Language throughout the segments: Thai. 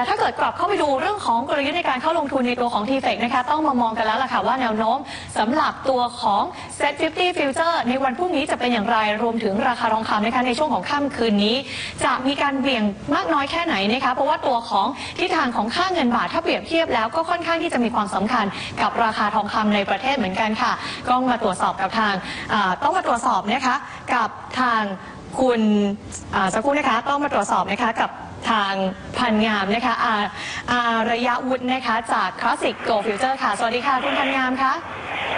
แต่ถ้าเกิดกลับเข้าไปดูเรื่องของกลยุทธ์ในการเข้าลงทุนในตัวของ t f e c นะคะต้องมามองกันแล้วล่ะค่ะว่าแนวโน้มสำหรับตัวของ Set 50 Future ในวันพรุ่งนี้จะเป็นอย่างไรรวมถึงราคาทองคำนะคะในช่วงของค่ำคืนนี้ จะมีการเบี่ยงมากน้อยแค่ไหนนะคะเพราะว่าตัวของทิศทางของค่าเงินบาทถ้าเปรียบเทียบแล้วก็ค่อนข้างที่จะมีความสำคัญกับราคาทองคำในประเทศเหมือนกันค่ะก็มาตรวจสอบกับทางต้องมาตรวจสอบนะคะกับทางคุณสักครู่นะคะต้องมาตรวจสอบนะคะกับ ทางพันงามนะคะอาอารยะวุฒินะคะ จาก Classic Go Future ค่ะ สวัสดีค่ะ คุณพันงามคะ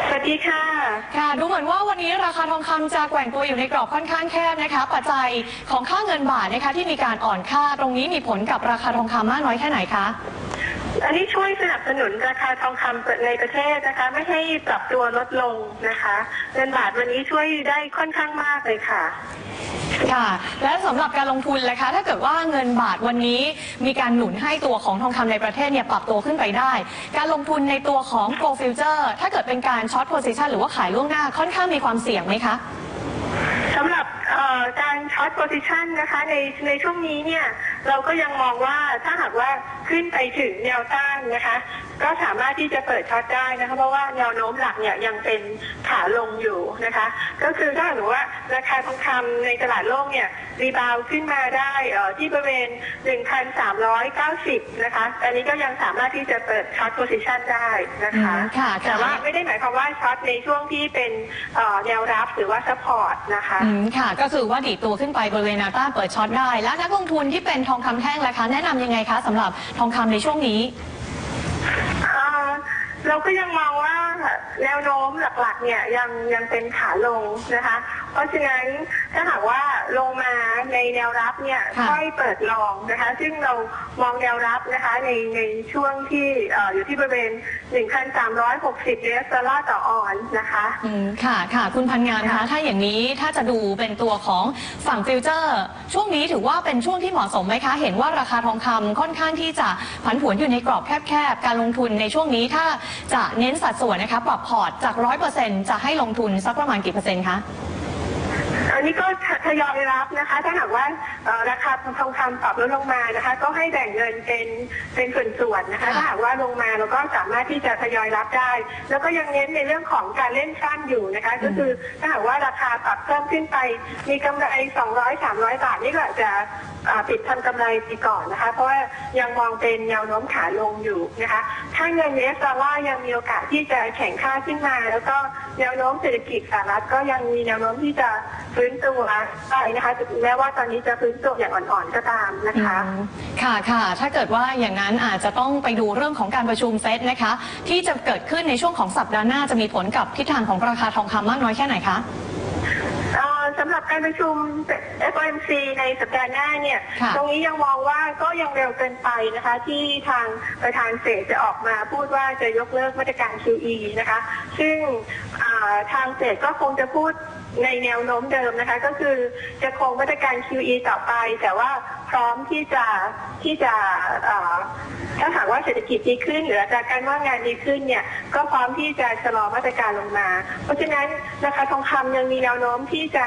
สวัสดีค่ะ ค่ะ ดูเหมือนว่าวันนี้ราคาทองคำจะแกว่งตัวอยู่ในกรอบค่อนข้างแคบนะคะ ปัจจัยของค่าเงินบาทนะคะที่มีการอ่อนค่าตรงนี้มีผลกับราคาทองคำมากน้อยแค่ไหนคะอันนี้ช่วยสนับสนุนราคาทองคำในประเทศนะคะ ไม่ให้ปรับตัวลดลงนะคะ เงินบาทวันนี้ช่วยได้ค่อนข้างมากเลยค่ะ ค่ะ และสำหรับการลงทุนเลยคะ ถ้าเกิดว่าเงินบาทวันนี้มีการหนุนให้ตัวของทองคำในประเทศเนี่ยปรับตัวขึ้นไปได้ การลงทุนในตัวของ Go Future ถ้าเกิดเป็นการช็อตโพซิชันหรือว่าขายล่วงหน้าค่อนข้างมีความเสี่ยงไหมคะสำหรับเอ่อการช็อตโพซิชันนะคะในในช่วงนี้เนี่ย เราก็ยังมองว่าถ้าหากว่าขึ้นไปถึงแนวต้านนะคะ ก็สามารถที่จะเปิดช็อตได้นะคะเพราะว่าแนวโน้มหลักเนี่ยยังเป็นขาลงอยู่นะคะ ก็คือถ้าหรือว่าราคาทองคำในตลาดโลกเนี่ยรีบาวด์ขึ้นมาได้เอ่อที่บริเวณ 1,390 นะคะ อันนี้ก็ยังสามารถที่จะเปิดช็อตโพซิชันได้นะคะอืมค่ะแต่ว่าไม่ได้หมายความว่าช็อตในช่วงที่เป็นเอ่อแนวรับหรือว่าซัพพอร์ตนะคะอืมค่ะ ก็คือว่าดีดตัวขึ้นไปบริเวณแนวต้านเปิดช็อตได้ แล้วนักลงทุนที่เป็นทองคำแท่งล่ะคะแนะนำยังไงคะสำหรับทองคำในช่วงนี้ เอ่อเราก็ยังมองว่าแนวโน้มหลักๆเนี่ยยังยังเป็นขาลงนะคะ เพราะฉะนั้นถ้าหากว่าลงมา ในแนวรับเนี่ยค่ะค่อยเปิดลองนะคะ ซึ่งเรามองแนวรับนะคะในในช่วงที่เอ่ออยู่ที่บริเวณ 1,360 เดลลาร์ต่อออนซ์นะคะ อืมค่ะค่ะคุณพันงานคะค่ะ ถ้าอย่างนี้ถ้าจะดูเป็นตัวของฝั่งฟิวเจอร์ ช่วงนี้ถือว่าเป็นช่วงที่เหมาะสมไหมคะ เห็นว่าราคาทองคำค่อนข้างที่จะผันผวนอยู่ในกรอบแคบๆ การลงทุนในช่วงนี้ถ้าจะเน้นสัดส่วนนะคะ ปรับพอร์ตจากร้อยเปอร์เซ็นจะให้ลงทุนสักประมาณกี่เปอร์เซ็นต์คะ อันนี้ก็ทยอยรับนะคะ ถ้าหากว่าเอ่อราคาทองคำปรับลดลงมานะคะ ก็ให้แบ่งเงินเป็นเป็นส่วนๆนะคะค่ะถ้าหากว่าลงมาเราก็สามารถที่จะทยอยรับได้ แล้วก็ยังเน้นในเรื่องของการเล่นสั้นอยู่นะคะ ก็คือถ้าหากว่าราคาปรับเพิ่มขึ้นไป มีกำไร 200 300 บาทนี่ก็อาจจะอ่าปิดทำกำไรไปก่อนนะคะ เพราะว่ายังมองเป็นแนวโน้มขาลงอยู่นะคะ ถ้าเงินเอสดอลลาร์ยังมีโอกาสที่จะแข็งค่าขึ้นมาแล้วก็แนวโน้มเศรษฐกิจสหรัฐก็ยังมีแนวโน้มที่จะฟื้นตัวได้นะคะแม้ว่าตอนนี้จะฟื้นตัวอย่างอ่อนๆก็ตามนะคะ ค่ะค่ะถ้าเกิดว่าอย่างนั้นอาจจะต้องไปดูเรื่องของการประชุมเฟดนะคะ ที่จะเกิดขึ้นในช่วงของสัปดาห์หน้าจะมีผลกับทิศทางของราคาทองคำมากน้อยแค่ไหนคะำหรับการประชุม FOMC ในสัปดาห์หน้าเนี่ย ค่ะตรงนี้ยังมองว่าก็ยังเร็วเกินไปนะคะ ที่ทางประธานเฟดจะออกมาพูดว่าจะยกเลิกมาตรการ QE นะคะ ซึ่งอ่า ทางเฟดก็คงจะพูดในแนวโน้มเดิมนะคะ ก็คือจะคงมาตรการ QE ต่อไป แต่ว่าพร้อมที่จะที่จะอ่าถ้าหากว่าเศรษฐกิจดีขึ้น หรืออัตราการว่างงานดีขึ้นเนี่ยก็พร้อมที่จะชะลอมาตรการลงมา เพราะฉะนั้นราคาทองคำยังมีแนวโน้มที่จะ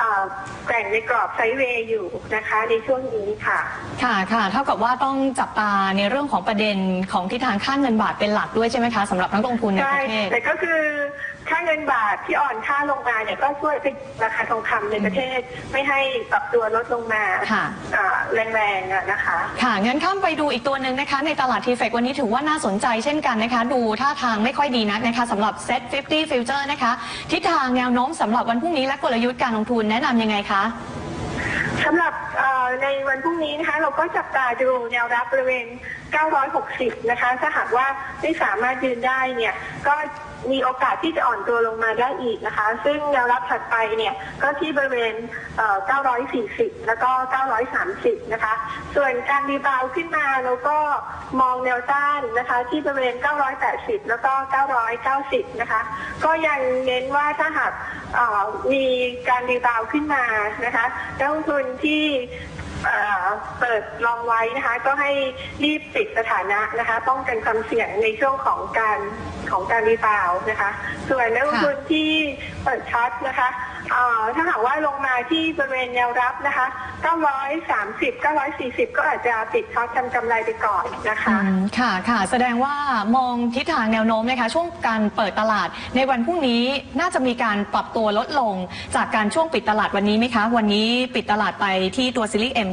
อ่าแกว่งในกรอบไซด์เวย์อยู่นะคะในช่วงนี้ค่ะ ค่ะค่ะเท่ากับว่าต้องจับตาในเรื่องของประเด็นของทิศทางค่าเงินบาทเป็นหลักด้วยใช่ไหมคะสำหรับนักลงทุนในใช่ประเทศแต่ก็คือ ค่าเงินบาทที่อ่อนค่าลงมาเนี่ยก็ช่วยเป็นราคาทองคำในประเทศไม่ให้ปรับตัวลดลงมาค่ะ อ่าแรงๆอะนะคะ ค่ะ งั้นข้ามไปดูอีกตัวหนึ่งนะคะ ในตลาดทีเฟกวันนี้ถือว่าน่าสนใจเช่นกันนะคะ ดูท่าทางไม่ค่อยดีนักนะคะสำหรับ Set 50 Future นะคะ ทิศทางแนวโน้มสำหรับวันพรุ่งนี้และกลยุทธ์การลงทุนแนะนำยังไงคะ สำหรับเอ่อในวันพรุ่งนี้นะคะ เราก็จับตาดูแนวรับบริเวณ 960 นะคะ ถ้าหากว่าไม่สามารถยืนได้เนี่ย ก็ มีโอกาสที่จะอ่อนตัวลงมาได้อีกนะคะ ซึ่งแนวรับถัดไปเนี่ยก็ที่บริเวณเ940 แล้วก็ 930 นะคะ ส่วนการรีบาวขึ้นมาเราก็มองแนวต้านนะคะ ที่บริเวณ 980 แล้วก็ 990 นะคะ ก็ยังเน้นว่าถ้าหากมีการรีบาวขึ้นมานะคะนักลงทุนที่ เอ่อเปิดลองไว้นะคะ ก็ให้รีบปิดสถานะนะคะ ป้องกันความเสี่ยงในช่วงของการของการรีบาวนะคะ ส่วนนักลงทุนที่ เปิดช็อตนะคะเอ่อถ้าหากว่าลงมาที่บริเวณแนวรับนะคะ930 940 ก็อาจจะปิดช็อตทำกำไรไปก่อนนะคะอืมค่ะค่ะ แสดงว่ามองทิศทางแนวโน้มนะคะช่วงการเปิดตลาดในวันพรุ่งนี้น่าจะมีการปรับตัวลดลงจากการช่วงปิดตลาดวันนี้ไหมคะ วันนี้ปิดตลาดไปที่ตัวซีรีส์ M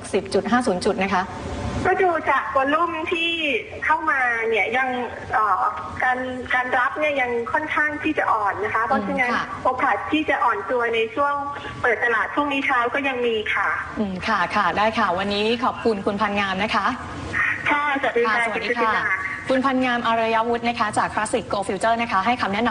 960.50 จุดนะคะ ก็ดูจากวอลลุ่มที่เข้ามาเนี่ยยังเอ่อการการรับเนี่ยยังค่อนข้างที่จะอ่อนนะคะ เพราะฉะนั้นค่ะโอกาสที่จะอ่อนตัวในช่วงเปิดตลาดพรุ่งนี้เช้าก็ยังมีค่ะ อืมค่ะค่ะได้ค่ะ วันนี้ขอบคุณคุณพันงามนะคะค่ะสวัสดีค่ะค่ะสวัสดีคุณสุธิค่ะดาคุณพันงามอารยวุฒินะคะ จาก Classic Go Future นะคะให้คำแนะนำ